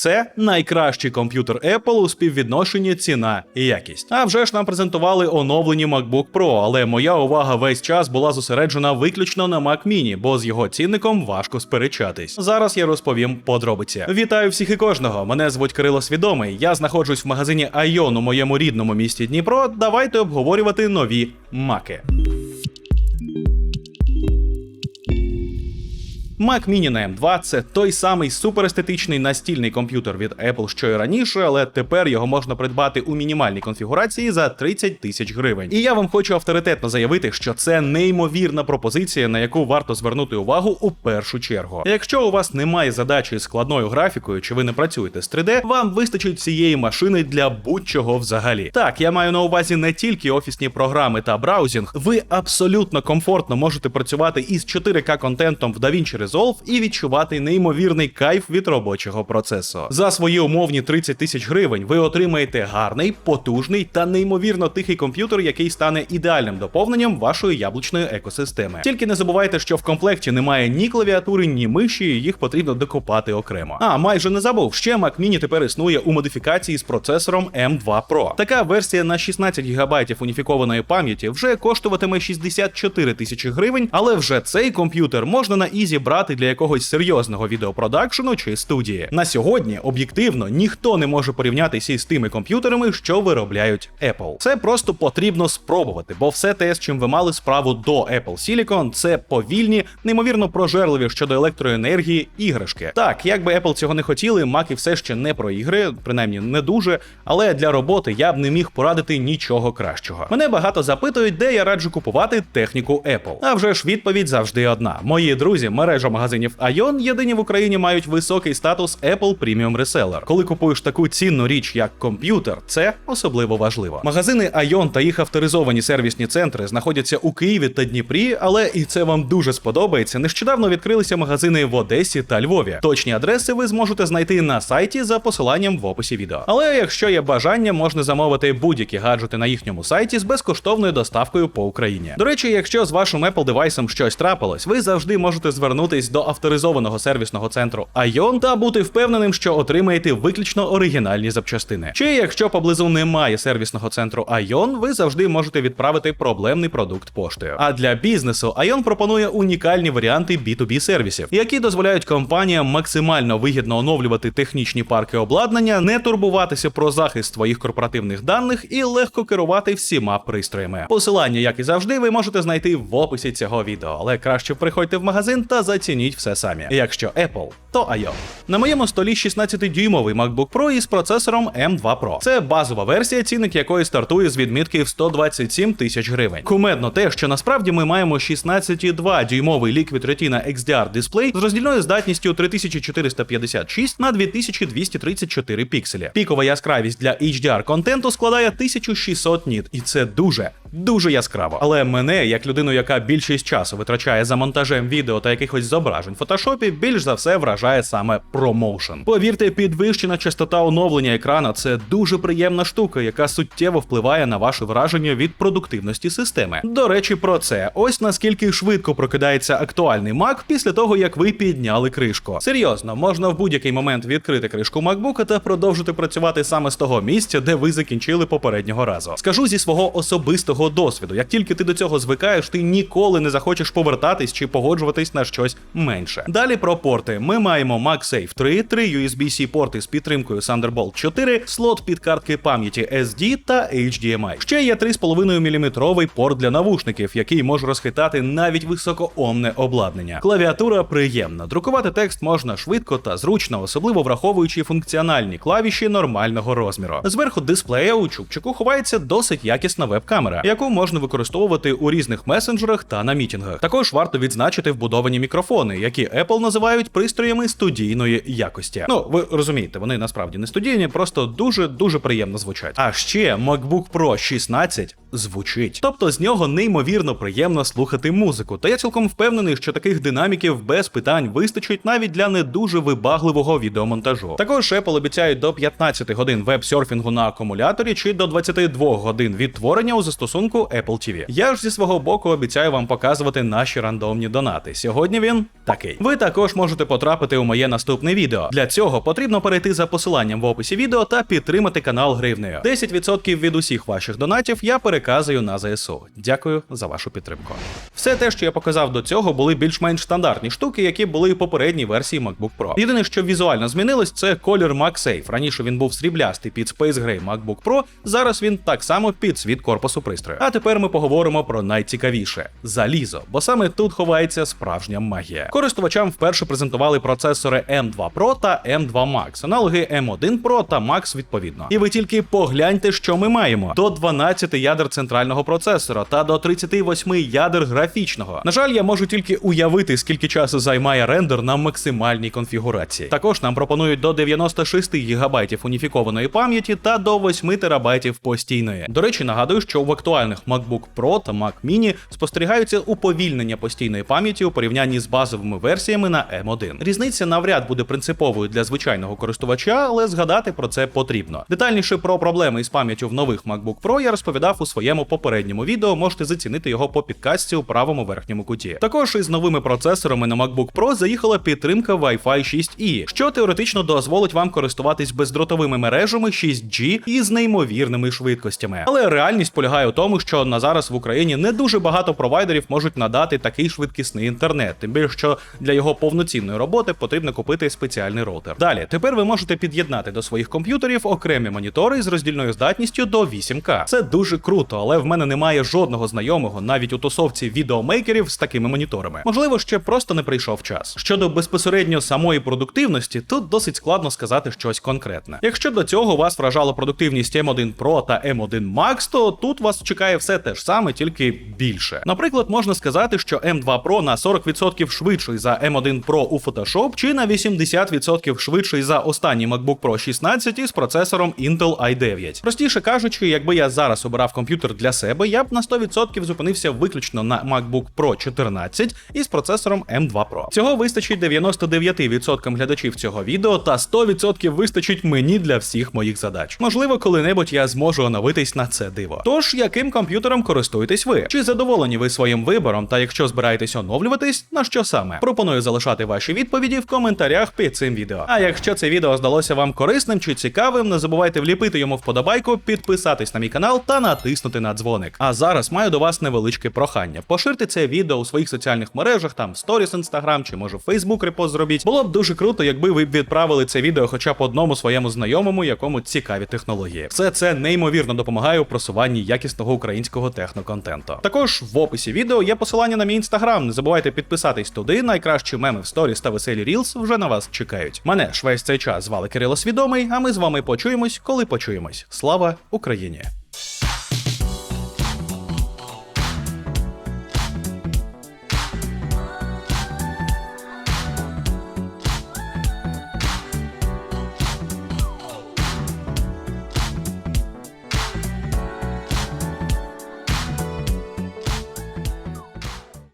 Це найкращий комп'ютер Apple у співвідношенні ціна і якість. А вже ж нам презентували оновлені MacBook Pro, але моя увага весь час була зосереджена виключно на Mac Mini, бо з його цінником важко сперечатись. Зараз я розповім подробиці. Вітаю всіх і кожного. Мене звуть Кирило Свідомий. Я знаходжусь в магазині Айон у моєму рідному місті Дніпро. Давайте обговорювати нові маки. Mac Mini на M2 це той самий суперестетичний настільний комп'ютер від Apple, що й раніше, але тепер його можна придбати у мінімальній конфігурації за 30 тисяч гривень. І я вам хочу авторитетно заявити, що це неймовірна пропозиція, на яку варто звернути увагу у першу чергу. Якщо у вас немає задачі з складною графікою, чи ви не працюєте з 3D, вам вистачить цієї машини для будь-чого взагалі. Так, я маю на увазі не тільки офісні програми та браузінг, ви абсолютно комфортно можете працювати із 4К контентом в DaVinci Resolve і відчувати неймовірний кайф від робочого процесу. За свої умовні 30 тисяч гривень ви отримаєте гарний, потужний та неймовірно тихий комп'ютер, який стане ідеальним доповненням вашої яблучної екосистеми. Тільки не забувайте, що в комплекті немає ні клавіатури, ні миші, і їх потрібно докупати окремо. А майже не забув, ще Mac Mini тепер існує у модифікації з процесором M2 Pro. Така версія на 16 ГБ уніфікованої пам'яті вже коштуватиме 64 тисячі гривень, але вже цей комп'ютер можна на ізі брати для якогось серйозного відеопродакшену чи студії. На сьогодні об'єктивно ніхто не може порівнятися із тими комп'ютерами, що виробляють Apple. Це просто потрібно спробувати, бо все те, з чим ви мали справу до Apple Silicon, це повільні, неймовірно прожерливі щодо електроенергії іграшки. Так, як би Apple цього не хотіли, маки все ще не про ігри, принаймні не дуже. Але для роботи я б не міг порадити нічого кращого. Мене багато запитують, де я раджу купувати техніку Apple. А вже ж відповідь завжди одна. Мої друзі, мережа магазинів Ion єдині в Україні мають високий статус Apple Premium Reseller. Коли купуєш таку цінну річ, як комп'ютер, це особливо важливо. Магазини Ion та їх авторизовані сервісні центри знаходяться у Києві та Дніпрі, але і це вам дуже сподобається. Нещодавно відкрилися магазини в Одесі та Львові. Точні адреси ви зможете знайти на сайті за посиланням в описі відео. Але якщо є бажання, можна замовити будь-які гаджети на їхньому сайті з безкоштовною доставкою по Україні. До речі, якщо з вашим Apple девайсом щось трапилось, ви завжди можете звернутись до авторизованого сервісного центру Ion та бути впевненим, що отримаєте виключно оригінальні запчастини. Чи якщо поблизу немає сервісного центру Ion, ви завжди можете відправити проблемний продукт поштою. А для бізнесу Ion пропонує унікальні варіанти B2B сервісів, які дозволяють компаніям максимально вигідно оновлювати технічні парки обладнання, не турбуватися про захист своїх корпоративних даних і легко керувати всіма пристроями. Посилання, як і завжди, ви можете знайти в описі цього відео, але краще приходьте в магазин та зацініть все самі. Якщо Apple, то Ion. На моєму столі 16-дюймовий MacBook Pro із процесором M2 Pro. Це базова версія, цінник якої стартує з відмітки в 127 тисяч гривень. Кумедно те, що насправді ми маємо 16,2 дюймовий Liquid Retina XDR дисплей з роздільною здатністю 3456 на 2234 пікселі. Пікова яскравість для HDR контенту складає 1600 ніт, і це дуже. Дуже яскраво, але мене, як людину, яка більшість часу витрачає за монтажем відео та якихось зображень в фотошопі, більш за все вражає саме промоушен. Повірте, підвищена частота оновлення екрана це дуже приємна штука, яка суттєво впливає на ваше враження від продуктивності системи. До речі, про це ось наскільки швидко прокидається актуальний Mac після того, як ви підняли кришку. Серйозно, можна в будь-який момент відкрити кришку MacBook та продовжити працювати саме з того місця, де ви закінчили попереднього разу. Скажу зі свого особистого досвіду. Як тільки ти до цього звикаєш, ти ніколи не захочеш повертатись чи погоджуватись на щось менше. Далі про порти. Ми маємо MagSafe 3, 3 USB-C порти з підтримкою Thunderbolt 4, слот під картки пам'яті SD та HDMI. Ще є 3,5 мм порт для навушників, який може розхитати навіть високоомне обладнання. Клавіатура приємна. Друкувати текст можна швидко та зручно, особливо враховуючи функціональні клавіші нормального розміру. Зверху дисплея у чубчику ховається досить якісна веб-камера, яку можна використовувати у різних месенджерах та на мітінгах. Також варто відзначити вбудовані мікрофони, які Apple називають пристроями студійної якості. Ну ви розумієте, вони насправді не студійні, просто дуже дуже приємно звучать. А ще MacBook Pro 16 звучить. Тобто з нього неймовірно приємно слухати музику. Та я цілком впевнений, що таких динаміків без питань вистачить навіть для не дуже вибагливого відеомонтажу. Також Apple обіцяють до 15 годин веб-серфінгу на акумуляторі чи до 22 годин відтворення у застосунку Apple TV. Я ж зі свого боку обіцяю вам показувати наші рандомні донати. Сьогодні він такий. Ви також можете потрапити у моє наступне відео. Для цього потрібно перейти за посиланням в описі відео та підтримати канал гривнею. 10% від усіх ваших донатів я переказую на ЗСУ. Дякую за вашу підтримку. Все те, що я показав до цього, були більш-менш стандартні штуки, які були в попередній версії MacBook Pro. Єдине, що візуально змінилось, це колір MagSafe. Раніше він був сріблястий під Space Gray MacBook Pro, зараз він так само під світ корпусу пристрою. А тепер ми поговоримо про найцікавіше залізо, бо саме тут ховається справжня магія. Користувачам вперше презентували процесори M2 Pro та M2 Max, аналоги M1 Pro та Max відповідно. І ви тільки погляньте, що ми маємо: до 12 ядер центрального процесора та до 38 ядер графічного. На жаль, я можу тільки уявити, скільки часу займає рендер на максимальній конфігурації. Також нам пропонують до 96 ГБ уніфікованої пам'яті та до 8 ТБ постійної. До речі, нагадую, що в актуальних MacBook Pro та Mac Mini спостерігаються уповільнення постійної пам'яті у порівнянні з базовими версіями на M1. Різниця навряд буде принциповою для звичайного користувача, але згадати про це потрібно. Детальніше про проблеми із пам'яттю в нових MacBook Pro я розповідав у своєму попередньому відео. Можете зацінити його по підкастці у правому верхньому куті. Також із новими процесорами на MacBook Pro заїхала підтримка Wi-Fi 6E, що теоретично дозволить вам користуватись бездротовими мережами 6G із неймовірними швидкостями. Але реальність полягає у тому, що на зараз в Україні не дуже багато провайдерів можуть надати такий швидкісний інтернет, тим більше що для його повноцінної роботи потрібно купити спеціальний роутер. Далі тепер ви можете під'єднати до своїх комп'ютерів окремі монітори з роздільною здатністю до 8К. Це дуже круто, але в мене немає жодного знайомого навіть у тусовці відеомейкерів з такими моніторами. Можливо, ще просто не прийшов час. Щодо безпосередньо самої продуктивності, тут досить складно сказати щось конкретне. Якщо до цього вас вражала продуктивність M1 Pro та M1 Max, то тут вас чекає все те ж саме, тільки більше. Наприклад, можна сказати, що M2 Pro на 40% швидший за M1 Pro у Photoshop, чи на 80% швидший за останній MacBook Pro 16 із процесором Intel i9. Простіше кажучи, якби я зараз обирав комп'ютер для себе, я б на 100% зупинився виключно на MacBook Pro 14 із процесором M2 Pro. Цього вистачить 99% глядачів цього відео, та 100% вистачить мені для всіх моїх задач. Можливо, коли-небудь я зможу оновитись на це диво. Тож, яким комп'ютером користуєтесь ви? Чи задоволені ви своїм вибором? Та якщо збираєтесь оновлюватись, на що саме? Пропоную залишати ваші відповіді в коментарях під цим відео. А якщо це відео здалося вам корисним чи цікавим, не забувайте вліпити йому вподобайку, підписатись на мій канал та натиснути на дзвоник. А зараз маю до вас невеличке прохання. Поширте це відео у своїх соціальних мережах, там сторіс інстаграм чи може Фейсбук репост зробіть. Було б дуже круто, якби ви відправили це відео хоча б одному своєму знайомому, якому цікаві технології. Все це неймовірно допомагає у просуванні якісного українського техноконтенту. Також в описі відео є посилання на мій інстаграм. Не забувайте підписатись туди. Найкращі меми в сторіс та веселі рілс вже на вас чекають. Мене ж весь цей час звали Кирило Свідомий, а ми з вами почуємось, коли почуємось. Слава Україні!